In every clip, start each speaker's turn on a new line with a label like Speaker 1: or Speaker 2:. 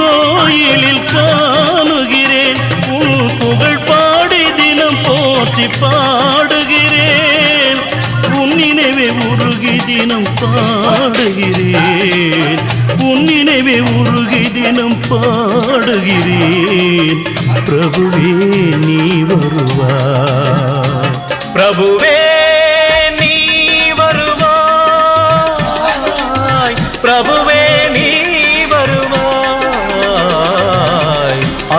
Speaker 1: கோயிலில் காணுகிறேன். உன் புகழ் பாடி தினம் போற்றி பாடுகிறேன். உன் நினைவே உருகி தினம் பாடுகிறேன். உன் நினைவே உருகி தினம் பாடுகிறேன். பிரபுவே நீ வருவா
Speaker 2: பிரபுவே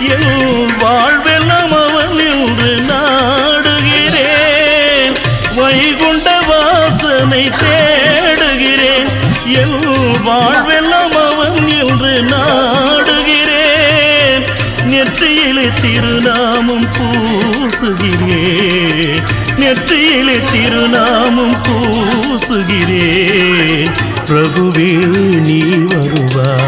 Speaker 1: என் வாழ்வெல்லாம் அவன் என்று நாடுகிறேன். வைகுண்ட வாசனை தேடுகிறேன். என் வாழ்வெல்லாம் அவன் என்று நாடுகிறேன். நெற்றியிலே திருநாமம் பூசுகிறேன் நெற்றியிலே திருநாமம் பூசுகிறேன் பிரபுவே நீ வருவாய்.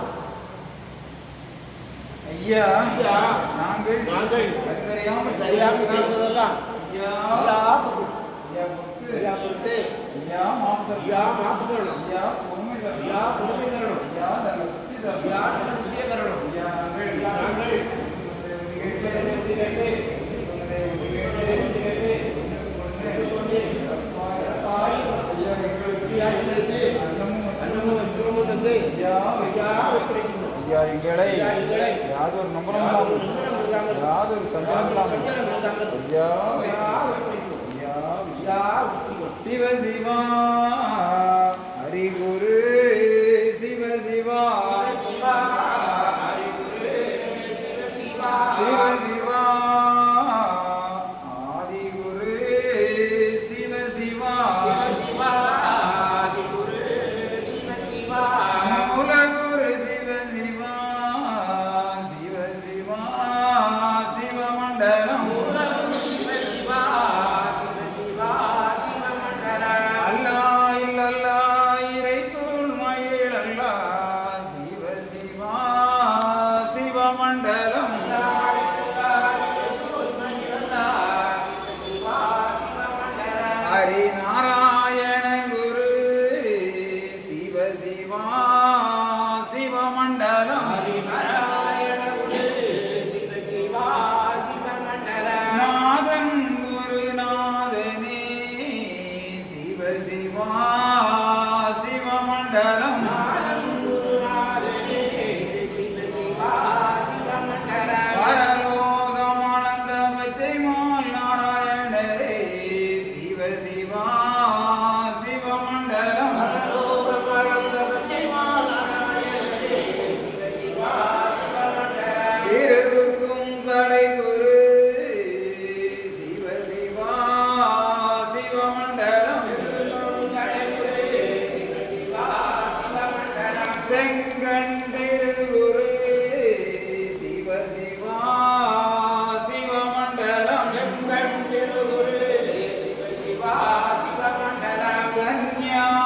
Speaker 3: ஐயா ஐயா நாங்கள் நாங்கள் அறிவறையாமல் சரியாக செய்வதெல்லாம் ஐயா ஐயா பொறுத்து ஐயா பொறுத்து ஐயா மாப்புதல் ஐயா மாப்புதல் ஐயா பொறுமை ஐயா பொறுமை தரணும். ஐயா தன புத்தி ஐயா தன புத்திய தரணும்.
Speaker 4: iba സഞ്ജ്ഞാ